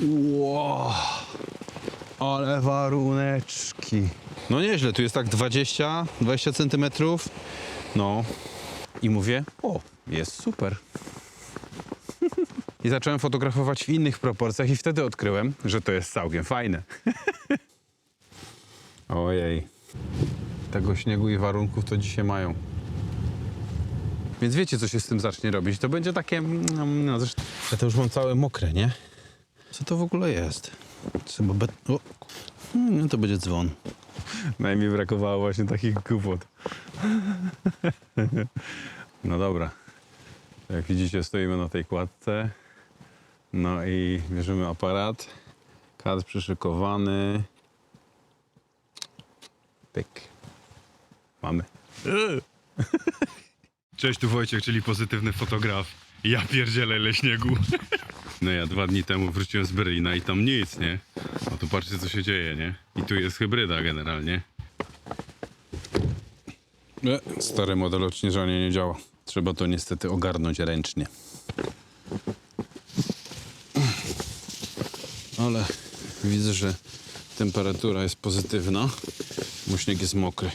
Wow. Ale waruneczki. No nieźle, tu jest tak 20, 20 centymetrów. No. I mówię, o, jest super. I zacząłem fotografować w innych proporcjach i wtedy odkryłem, że to jest całkiem fajne. Ojej. Tego śniegu i warunków to dzisiaj mają. Więc wiecie, co się z tym zacznie robić. To będzie takie... mm, No, zresztą, ja to już mam całe mokre, nie? Co to w ogóle jest? Trzeba bet... O. Hmm, No to będzie dzwon. Najmniej brakowało właśnie takich głupot. No dobra. Jak widzicie, stoimy na tej kładce. No i bierzemy aparat. Kadr przyszykowany. Pyk. Mamy. Cześć, tu Wojciech, czyli pozytywny fotograf. Ja pierdzielę ile śniegu. No ja dwa dni temu wróciłem z Berlina i tam nic, nie? A tu patrzcie co się dzieje, nie? I tu jest hybryda generalnie. Stary model odśnieżania nie działa. Trzeba to niestety ogarnąć ręcznie. Ale widzę, że temperatura jest pozytywna, śnieg jest mokry.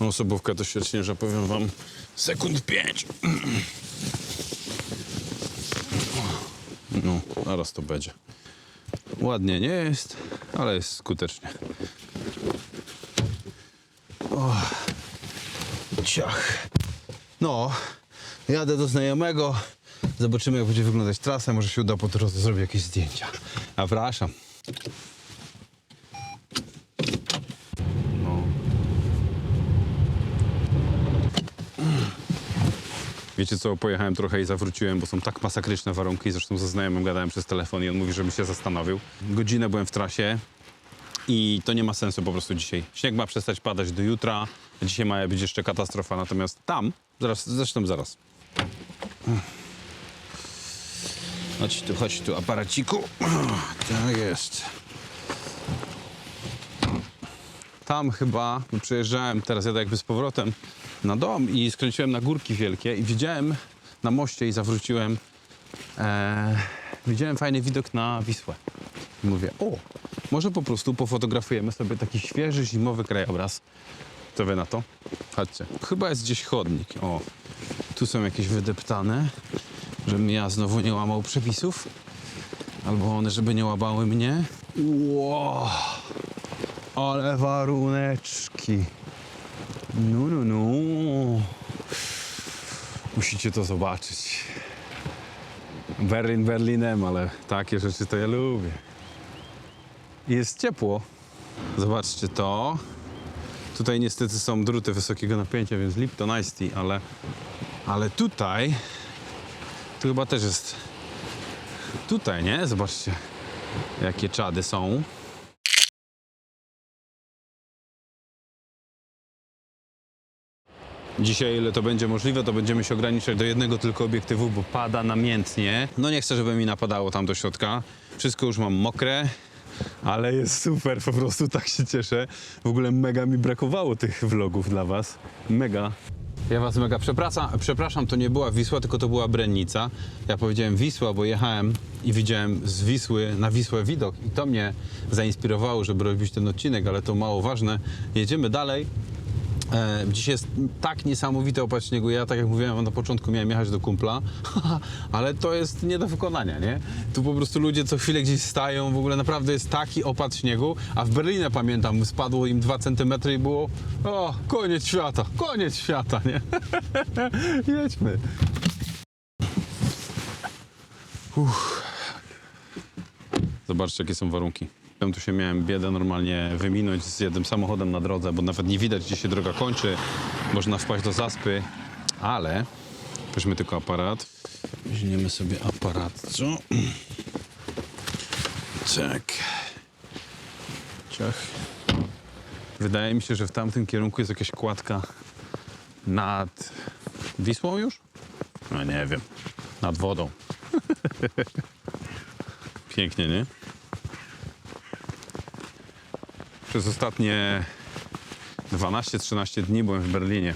Osobówka to się odśnieża, powiem wam, sekund pięć. No, zaraz to będzie. Ładnie nie jest, ale jest skutecznie. O, ciach. No, jadę do znajomego. Zobaczymy, jak będzie wyglądać trasa. Może się uda po drodze zrobić jakieś zdjęcia. A. Wiecie co, pojechałem trochę i zawróciłem, bo są tak masakryczne warunki. Zresztą ze znajomym gadałem przez telefon i on mówi, żebym się zastanowił. Godzinę byłem w trasie i to nie ma sensu po prostu dzisiaj. Śnieg ma przestać padać do jutra. Dzisiaj ma być jeszcze katastrofa, natomiast tam, zaraz, zresztą zaraz. Chodź tu, chodź tu, aparaciku. Tak jest. Tam chyba no przejeżdżałem, teraz jadę jakby z powrotem na dom i skręciłem na górki wielkie i widziałem na moście i zawróciłem. E, widziałem fajny widok na Wisłę. I mówię, o, może po prostu pofotografujemy sobie taki świeży, zimowy krajobraz. Co wy na to? Chodźcie. Chyba jest gdzieś chodnik. O, tu są jakieś wydeptane, żebym ja znowu nie łamał przepisów. Albo one, żeby nie łabały mnie. Wow. Ale waruneczki. No, no, no. Musicie to zobaczyć. Berlin Berlinem, ale takie rzeczy to ja lubię. Jest ciepło. Zobaczcie to. Tutaj niestety są druty wysokiego napięcia, więc Lipton Ice Tea, ale, ale tutaj tu chyba też jest tutaj, nie? Zobaczcie, jakie czady są. Dzisiaj, ile to będzie możliwe, to będziemy się ograniczać do jednego tylko obiektywu, bo pada namiętnie. No nie chcę, żeby mi napadało tam do środka. Wszystko już mam mokre, ale jest super, po prostu tak się cieszę. W ogóle mega mi brakowało tych vlogów dla was. Mega. Ja was mega przepraszam, przepraszam, to nie była Wisła, tylko to była Brennica. Ja powiedziałem Wisła, bo jechałem i widziałem z Wisły na Wisłę widok i to mnie zainspirowało, żeby robić ten odcinek, ale to mało ważne. Jedziemy dalej. E, Dzisiaj jest tak niesamowity opad śniegu. Ja, tak jak mówiłem na początku, miałem jechać do kumpla, ale to jest nie do wykonania, nie? Tu po prostu ludzie co chwilę gdzieś stają, w ogóle naprawdę jest taki opad śniegu, a w Berlinie pamiętam, spadło im 2 cm i było o, koniec świata, koniec świata, nie? Jedźmy. Uff. Zobaczcie, jakie są warunki. Tu się miałem biedę normalnie wyminąć z jednym samochodem na drodze, bo nawet nie widać, gdzie się droga kończy. Można wpaść do zaspy, ale weźmy tylko aparat. Weźmiemy sobie aparat, co? Tak. Ciach. Wydaje mi się, że w tamtym kierunku jest jakaś kładka nad Wisłą już? No nie wiem. Nad wodą. Pięknie, nie? Przez ostatnie 12-13 dni byłem w Berlinie.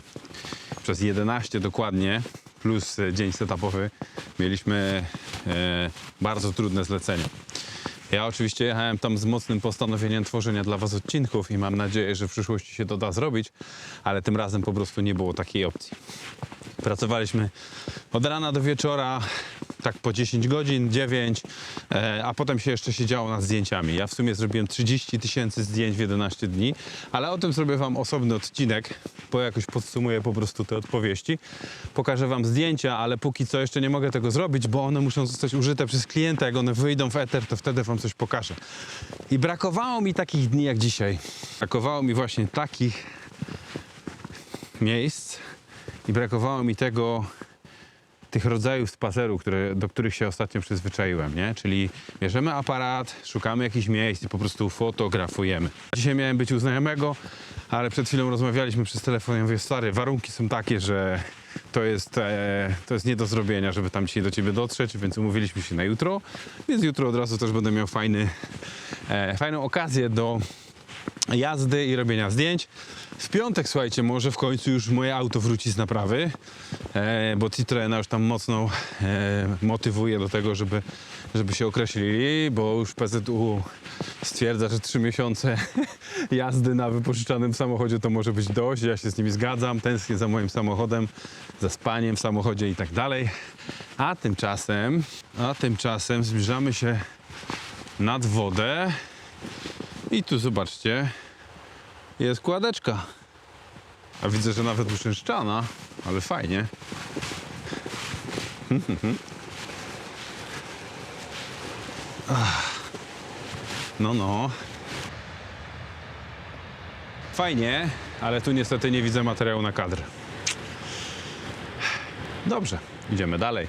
Przez 11 dokładnie, plus e, dzień setupowy, mieliśmy e, bardzo trudne zlecenie. Ja oczywiście jechałem tam z mocnym postanowieniem tworzenia dla Was odcinków i mam nadzieję, że w przyszłości się to da zrobić, ale tym razem po prostu nie było takiej opcji. Pracowaliśmy od rana do wieczora, tak po 10 godzin, 9, e, a potem się jeszcze siedziało nad zdjęciami. Ja w sumie zrobiłem 30 tysięcy zdjęć w 11 dni, ale o tym zrobię Wam osobny odcinek, bo jakoś podsumuję po prostu te odpowiedzi. Pokażę Wam zdjęcia, ale póki co jeszcze nie mogę tego zrobić, bo one muszą zostać użyte przez klienta. Jak one wyjdą w eter, to wtedy Wam coś pokażę. I brakowało mi takich dni jak dzisiaj. Brakowało mi właśnie takich miejsc i brakowało mi tego, tych rodzajów spaceru, które, do których się ostatnio przyzwyczaiłem, nie? Czyli bierzemy aparat, szukamy jakichś miejsc i po prostu fotografujemy. Dzisiaj miałem być u znajomego, ale przed chwilą rozmawialiśmy przez telefon i ja mówię, stary, warunki są takie, że to jest, e, to jest nie do zrobienia, żeby tam dzisiaj do ciebie dotrzeć, więc umówiliśmy się na jutro, więc jutro od razu też będę miał fajny, e, fajną okazję do jazdy i robienia zdjęć. W piątek, słuchajcie, może w końcu już moje auto wróci z naprawy, e, bo Citroena już tam mocno e, motywuje do tego, żeby, żeby się określili, bo już PZU stwierdza, że trzy miesiące jazdy na wypożyczanym samochodzie to może być dość. Ja się z nimi zgadzam, tęsknię za moim samochodem, za spaniem w samochodzie i tak dalej. A tymczasem, a tymczasem zbliżamy się nad wodę. I tu zobaczcie, jest kładeczka. A widzę, że nawet uczęszczana, ale fajnie. No, no. Fajnie, ale tu niestety nie widzę materiału na kadr. Dobrze, idziemy dalej.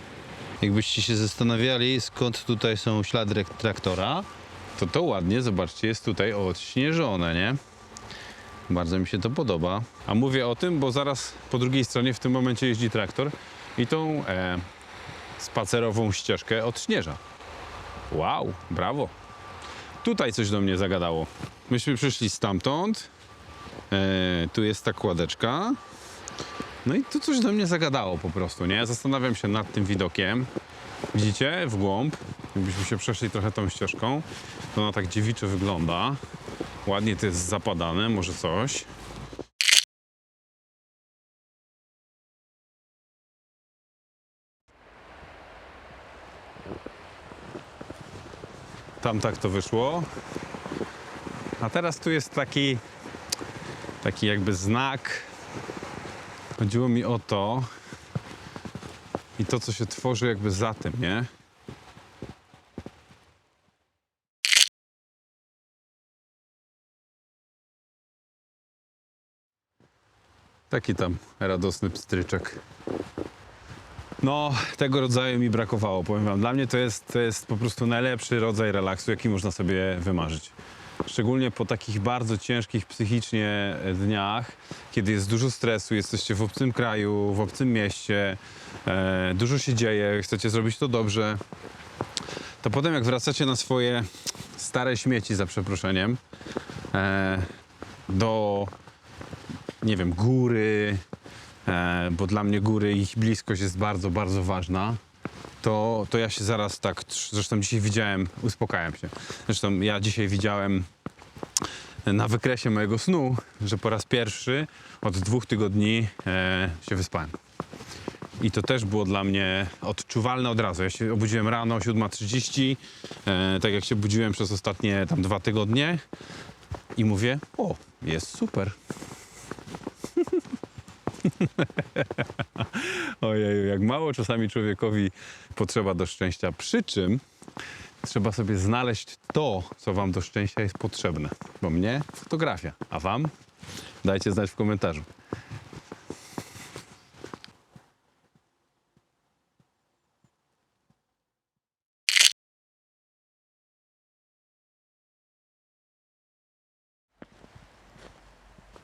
Jakbyście się zastanawiali, skąd tutaj są ślady traktora, To to ładnie, zobaczcie, jest tutaj odśnieżone, nie? Bardzo mi się to podoba. A mówię o tym, bo zaraz po drugiej stronie w tym momencie jeździ traktor i tą e, spacerową ścieżkę odśnieża. Wow, brawo. Tutaj coś do mnie zagadało. Myśmy przyszli stamtąd. E, tu jest ta kładeczka. No i tu coś do mnie zagadało po prostu, nie? Zastanawiam się nad tym widokiem. Widzicie? W głąb. Jakbyśmy się przeszli trochę tą ścieżką, to ona tak dziewiczo wygląda. Ładnie to jest zapadane, może coś. Tam tak to wyszło. A teraz tu jest taki, taki jakby znak. Chodziło mi o to i to, co się tworzy jakby za tym, nie? Taki tam radosny pstryczek. No, tego rodzaju mi brakowało, powiem wam. Dla mnie to jest, to jest po prostu najlepszy rodzaj relaksu, jaki można sobie wymarzyć. Szczególnie po takich bardzo ciężkich psychicznie dniach, kiedy jest dużo stresu, jesteście w obcym kraju, w obcym mieście, e, dużo się dzieje, chcecie zrobić to dobrze, to potem jak wracacie na swoje stare śmieci, za przeproszeniem, e, do nie wiem, góry, e, bo dla mnie góry, ich bliskość jest bardzo, bardzo ważna, to, to ja się zaraz tak, zresztą dzisiaj widziałem, uspokajam się. Zresztą ja dzisiaj widziałem na wykresie mojego snu, że po raz pierwszy od dwóch tygodni e, się wyspałem. I to też było dla mnie odczuwalne od razu. Ja się obudziłem rano o 7.30, e, tak jak się budziłem przez ostatnie tam dwa tygodnie i mówię, o, jest super. Ojej, jak mało czasami człowiekowi potrzeba do szczęścia. Przy czym trzeba sobie znaleźć to, co wam do szczęścia jest potrzebne. Bo mnie fotografia, a wam? Dajcie znać w komentarzu.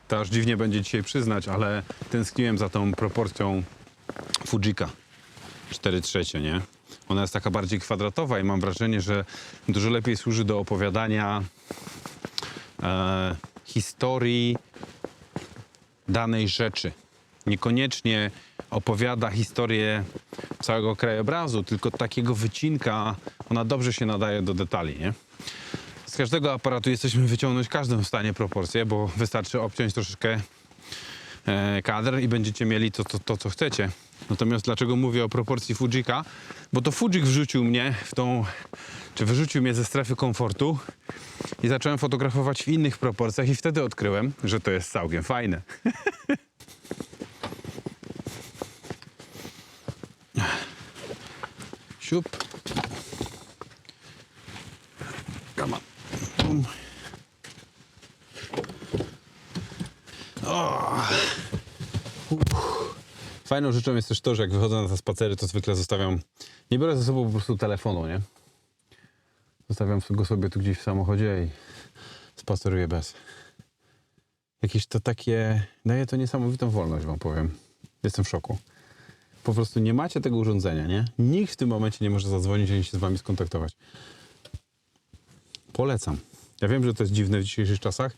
To aż dziwnie będzie dzisiaj przyznać, ale tęskniłem za tą proporcją Fujika 4 trzecie, nie? Ona jest taka bardziej kwadratowa i mam wrażenie, że dużo lepiej służy do opowiadania e, historii danej rzeczy. Niekoniecznie opowiada historię całego krajobrazu, tylko takiego wycinka, ona dobrze się nadaje do detali, nie? z każdego aparatu jesteśmy wyciągnąć każdą w stanie proporcję, bo wystarczy obciąć troszeczkę e, kadr i będziecie mieli to, to, to, co chcecie. Natomiast dlaczego mówię o proporcji Fujika? Bo to Fujik wrzucił mnie w tą, czy wyrzucił mnie ze strefy komfortu i zacząłem fotografować w innych proporcjach i wtedy odkryłem, że to jest całkiem fajne. Siup. Come on. O. Uff. Fajną rzeczą jest też to, że jak wychodzę na te spacery, to zwykle zostawiam. Nie biorę ze sobą po prostu telefonu, nie? Zostawiam go sobie tu gdzieś w samochodzie i spaceruję bez. Jakieś to takie. Daje to niesamowitą wolność, wam powiem. Jestem w szoku. Po prostu nie macie tego urządzenia, nie? Nikt w tym momencie nie może zadzwonić ani się z wami skontaktować. Polecam. Ja wiem, że to jest dziwne w dzisiejszych czasach,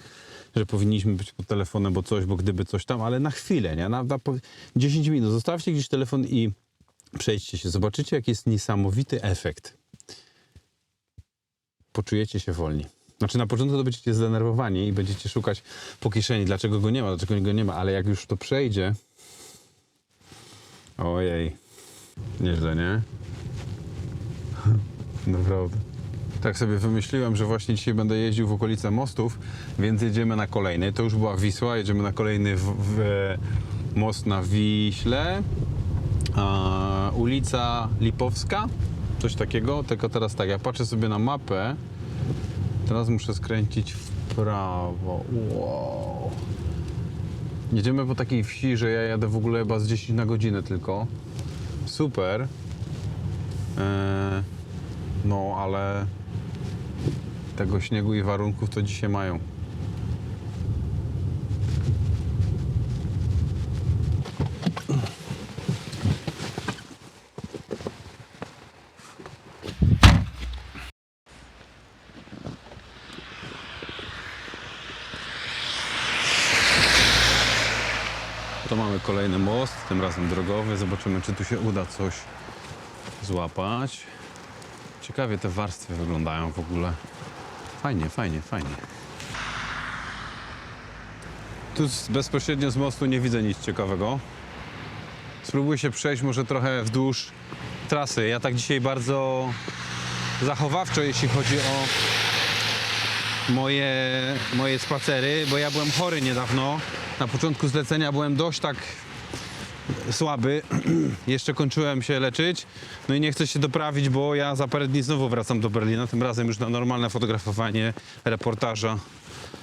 że powinniśmy być pod telefonem, bo coś, bo gdyby coś tam, ale na chwilę, nie? Na, na po- 10 minut. Zostawcie gdzieś telefon i przejdźcie się. Zobaczycie, jaki jest niesamowity efekt. Poczujecie się wolni. Znaczy na początku to będziecie zdenerwowani i będziecie szukać po kieszeni, dlaczego go nie ma, dlaczego go nie ma, ale jak już to przejdzie, ojej, nieźle, nie? Naprawdę. Tak sobie wymyśliłem, że właśnie dzisiaj będę jeździł w okolice mostów, więc jedziemy na kolejny. To już była Wisła, jedziemy na kolejny w, w, most na Wiśle. Ulica Lipowska, coś takiego. Tylko teraz tak, ja patrzę sobie na mapę. Teraz muszę skręcić w prawo. Wow. Jedziemy po takiej wsi, że ja jadę w ogóle chyba z 10 na godzinę tylko. Super. Eee, no, ale tego śniegu i warunków to dzisiaj mają. To mamy kolejny most, tym razem drogowy. Zobaczymy, czy tu się uda coś złapać. Ciekawie te warstwy wyglądają w ogóle. Fajnie, fajnie, fajnie. Tu bezpośrednio z mostu nie widzę nic ciekawego. Spróbuję się przejść może trochę wzdłuż trasy. Ja tak dzisiaj bardzo zachowawczo, jeśli chodzi o moje, moje spacery, bo ja byłem chory niedawno. Na początku zlecenia byłem dość tak słaby. Jeszcze kończyłem się leczyć. No i nie chcę się doprawić, bo ja za parę dni znowu wracam do Berlina. Tym razem już na normalne fotografowanie reportaża,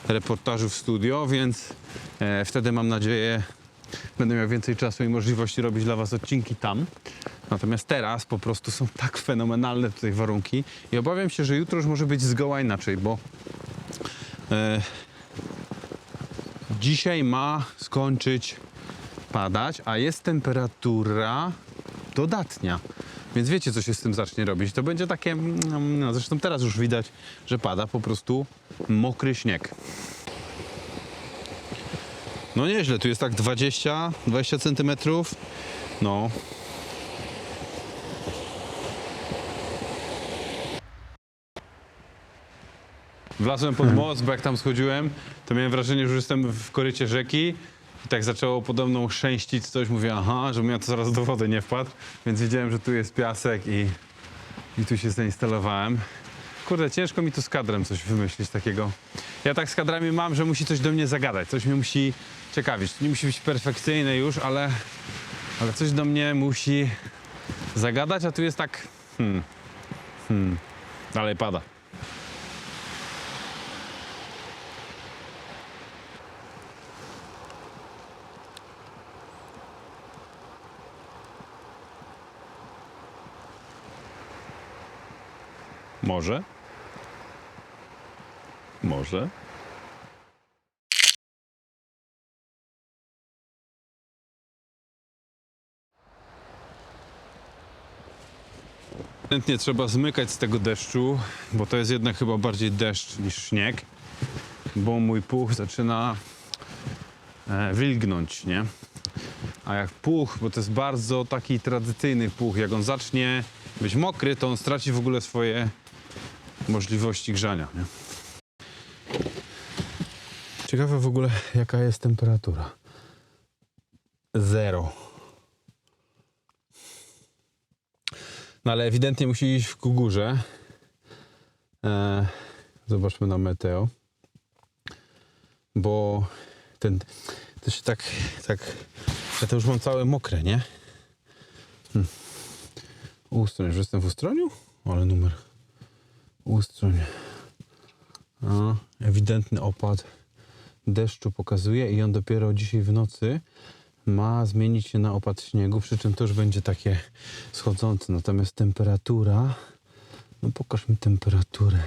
reportażu w studio, więc e, wtedy mam nadzieję będę miał więcej czasu i możliwości robić dla Was odcinki tam. Natomiast teraz po prostu są tak fenomenalne tutaj warunki i obawiam się, że jutro już może być zgoła inaczej, bo e, dzisiaj ma skończyć padać, a jest temperatura dodatnia. Więc wiecie, co się z tym zacznie robić. To będzie takie, mm, no zresztą teraz już widać, że pada po prostu mokry śnieg. No nieźle, tu jest tak 20, 20 centymetrów. No. Wlazłem pod most, bo jak tam schodziłem, to miałem wrażenie, że już jestem w korycie rzeki. I tak zaczęło podobną szęścić coś. Mówię, aha, żebym ja to zaraz do wody nie wpadł. Więc wiedziałem, że tu jest piasek i, i tu się zainstalowałem. Kurde, ciężko mi tu z kadrem coś wymyślić takiego. Ja tak z kadrami mam, że musi coś do mnie zagadać, coś mnie musi ciekawić. Nie musi być perfekcyjne już, ale, ale coś do mnie musi zagadać, a tu jest tak. Hmm. Hmm. Dalej pada. Może? Może? Ewidentnie trzeba zmykać z tego deszczu, bo to jest jednak chyba bardziej deszcz niż śnieg, bo mój puch zaczyna e, wilgnąć, nie? A jak puch, bo to jest bardzo taki tradycyjny puch, jak on zacznie być mokry, to on straci w ogóle swoje możliwości grzania. Nie? Ciekawe w ogóle jaka jest temperatura. Zero. No ale ewidentnie musi iść w górze. E, zobaczmy na meteo. Bo ten, to się tak, tak, ja to już mam całe mokre, nie? Hmm. Ustroń, jestem w Ustroniu? Ale numer. Ustroń. A, ewidentny opad deszczu pokazuje i on dopiero dzisiaj w nocy ma zmienić się na opad śniegu, przy czym to już będzie takie schodzące. Natomiast temperatura, no pokaż mi temperaturę.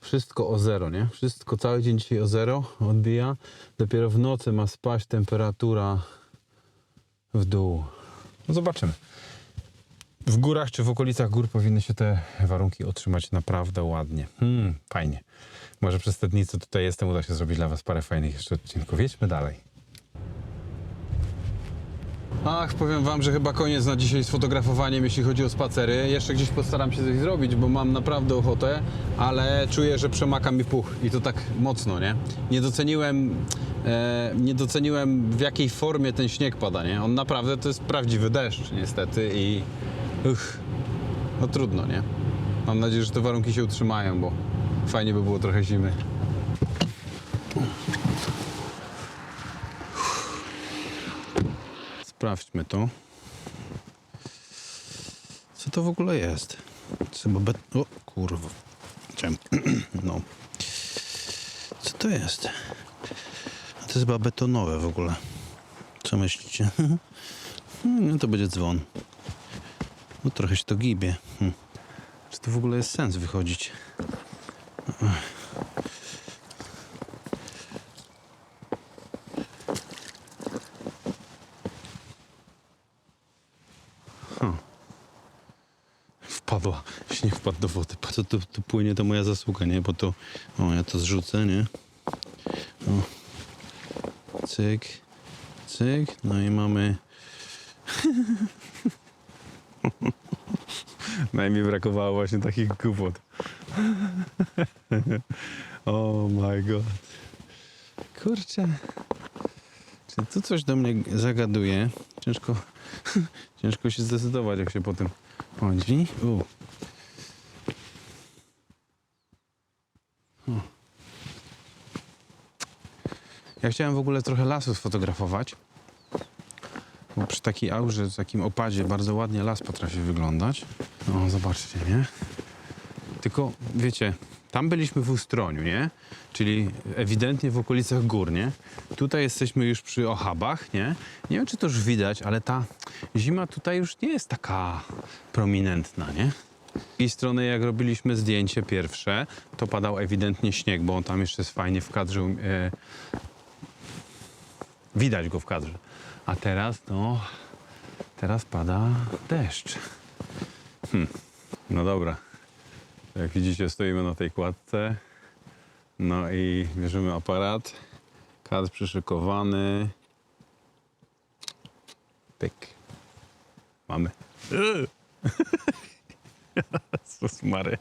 Wszystko o zero, nie? Wszystko cały dzień dzisiaj o zero odbija. Dopiero w nocy ma spaść temperatura w dół. No zobaczymy. W górach czy w okolicach gór powinny się te warunki otrzymać naprawdę ładnie. Hmm, fajnie. Może przez te dni, co tutaj jestem, uda się zrobić dla Was parę fajnych jeszcze odcinków. Jedźmy dalej. Ach, powiem Wam, że chyba koniec na dzisiaj z fotografowaniem, jeśli chodzi o spacery. Jeszcze gdzieś postaram się coś zrobić, bo mam naprawdę ochotę, ale czuję, że przemaka mi puch i to tak mocno, nie? Nie doceniłem, e, nie doceniłem w jakiej formie ten śnieg pada, nie? On naprawdę to jest prawdziwy deszcz, niestety i uch, no trudno, nie? Mam nadzieję, że te warunki się utrzymają, bo fajnie by było trochę zimy. Sprawdźmy to. Co to w ogóle jest? Chyba bet... O, kurwa. Chciałem... No. Co to jest? To jest chyba betonowe w ogóle. Co myślicie? No to będzie dzwon. No trochę się to gibie. Hm. Czy to w ogóle jest sens wychodzić? Wpadła, śnieg wpadł do wody. Po co tu płynie, to moja zasługa, nie? Bo to, o, ja to zrzucę, nie? O. Cyk, cyk, no i mamy... Najmniej brakowało właśnie takich głupot. oh my god. Kurczę. Czy tu coś do mnie zagaduje? Ciężko, ciężko się zdecydować, jak się po tym chodzi. U. Ja chciałem w ogóle trochę lasu sfotografować. Bo przy takiej aurze, takim opadzie bardzo ładnie las potrafi wyglądać. O, zobaczcie, nie? Tylko, wiecie, tam byliśmy w Ustroniu, nie? Czyli ewidentnie w okolicach gór, nie? Tutaj jesteśmy już przy Ochabach, nie? Nie wiem, czy to już widać, ale ta zima tutaj już nie jest taka prominentna, nie? Z drugiej strony, jak robiliśmy zdjęcie pierwsze, to padał ewidentnie śnieg, bo on tam jeszcze jest fajnie w kadrze. E, widać go w kadrze. A teraz, no, teraz pada deszcz. Hmm. No dobra. Jak widzicie, stoimy na tej kładce. No i bierzemy aparat. Kadr przyszykowany. Pyk. Mamy. Sus Mary.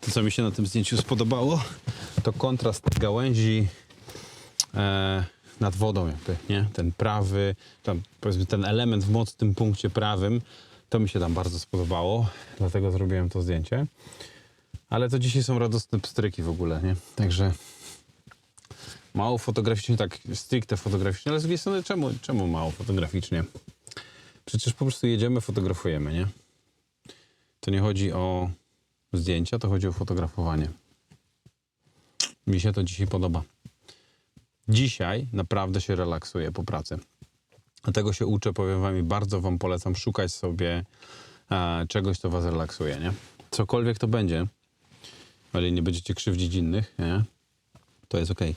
To, co mi się na tym zdjęciu spodobało, to kontrast gałęzi e, nad wodą jakby, nie? Ten prawy, tam powiedzmy ten element w mocnym punkcie prawym, to mi się tam bardzo spodobało, dlatego zrobiłem to zdjęcie. Ale to dzisiaj są radosne pstryki w ogóle, nie? Także mało fotograficznie, tak stricte fotograficznie, ale z drugiej strony czemu, czemu mało fotograficznie? Przecież po prostu jedziemy, fotografujemy, nie? To nie chodzi o zdjęcia, to chodzi o fotografowanie. Mi się to dzisiaj podoba. Dzisiaj naprawdę się relaksuję po pracy. Dlatego się uczę, powiem wam i bardzo wam polecam szukać sobie e, czegoś, co was relaksuje, nie? Cokolwiek to będzie, ale nie będziecie krzywdzić innych, nie? To jest okej.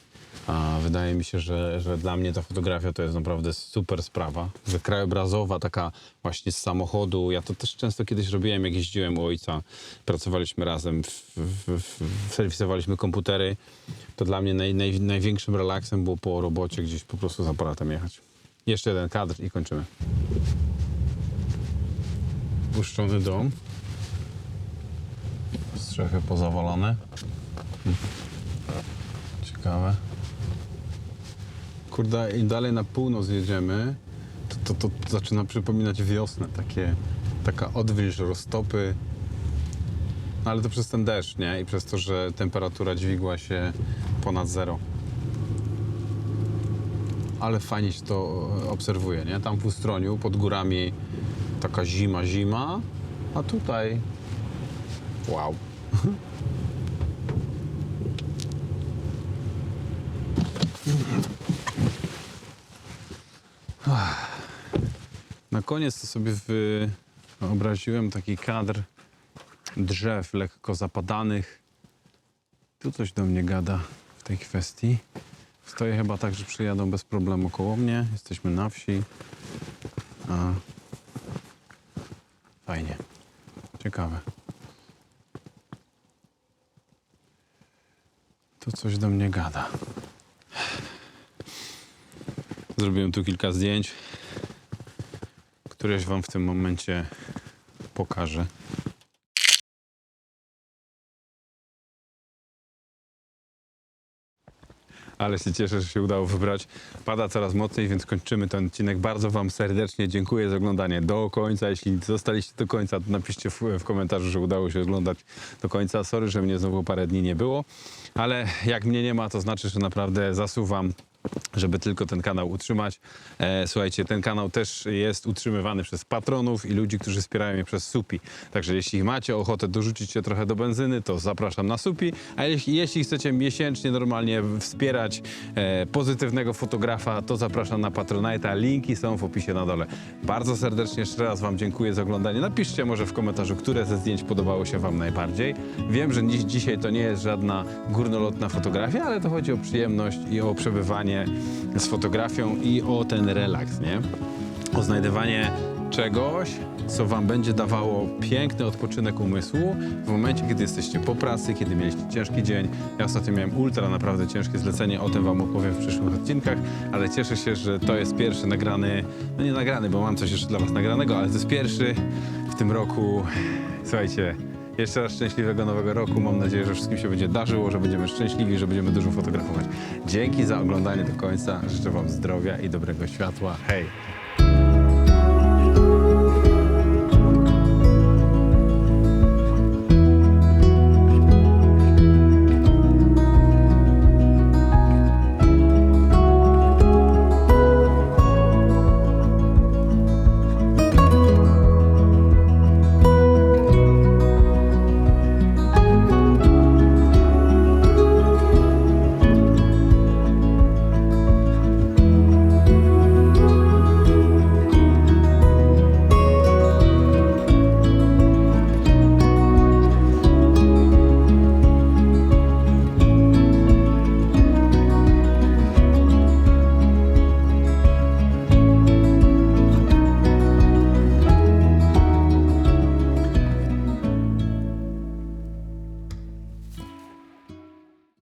A wydaje mi się, że, że dla mnie ta fotografia to jest naprawdę super sprawa. Że krajobrazowa, taka właśnie z samochodu. Ja to też często kiedyś robiłem, jak jeździłem u ojca. Pracowaliśmy razem, w, w, w, serwisowaliśmy komputery. To dla mnie naj, naj, największym relaksem było po robocie gdzieś po prostu z aparatem jechać. Jeszcze jeden kadr i kończymy. Puszczony dom. Strzechy pozawalane. Ciekawe. Kurde, im dalej na północ jedziemy, to, to, to zaczyna przypominać wiosnę. Takie, taka odwilż, roztopy. No, ale to przez ten deszcz, nie? I przez to, że temperatura dźwigła się ponad zero. Ale fajnie się to e, obserwuje, nie? Tam w Ustroniu, pod górami taka zima, zima, a tutaj wow. Na koniec to sobie wyobraziłem taki kadr drzew lekko zapadanych. Tu coś do mnie gada w tej kwestii. Stoję chyba tak, że przyjadą bez problemu koło mnie. Jesteśmy na wsi. A... Fajnie. Ciekawe. Tu coś do mnie gada. Zrobiłem tu kilka zdjęć, któreś wam w tym momencie pokażę. Ale się cieszę, że się udało wybrać. Pada coraz mocniej, więc kończymy ten odcinek. Bardzo Wam serdecznie dziękuję za oglądanie do końca. Jeśli zostaliście do końca, to napiszcie w, w komentarzu, że udało się oglądać do końca. Sorry, że mnie znowu parę dni nie było, ale jak mnie nie ma, to znaczy, że naprawdę zasuwam żeby tylko ten kanał utrzymać. E, słuchajcie, ten kanał też jest utrzymywany przez patronów i ludzi, którzy wspierają mnie przez SUPI. Także jeśli macie ochotę dorzucić się trochę do benzyny, to zapraszam na SUPI. A jeśli, jeśli chcecie miesięcznie normalnie wspierać e, pozytywnego fotografa, to zapraszam na Patronite'a. Linki są w opisie na dole. Bardzo serdecznie jeszcze raz Wam dziękuję za oglądanie. Napiszcie może w komentarzu, które ze zdjęć podobało się Wam najbardziej. Wiem, że dziś, dzisiaj to nie jest żadna górnolotna fotografia, ale to chodzi o przyjemność i o przebywanie z fotografią i o ten relaks, nie? O znajdywanie czegoś, co wam będzie dawało piękny odpoczynek umysłu w momencie, kiedy jesteście po pracy, kiedy mieliście ciężki dzień. Ja ostatnio miałem ultra naprawdę ciężkie zlecenie, o tym wam opowiem w przyszłych odcinkach, ale cieszę się, że to jest pierwszy nagrany, no nie nagrany, bo mam coś jeszcze dla was nagranego, ale to jest pierwszy w tym roku. Słuchajcie, jeszcze raz szczęśliwego nowego roku. Mam nadzieję, że wszystkim się będzie darzyło, że będziemy szczęśliwi, że będziemy dużo fotografować. Dzięki za oglądanie do końca. Życzę Wam zdrowia i dobrego światła. Hej!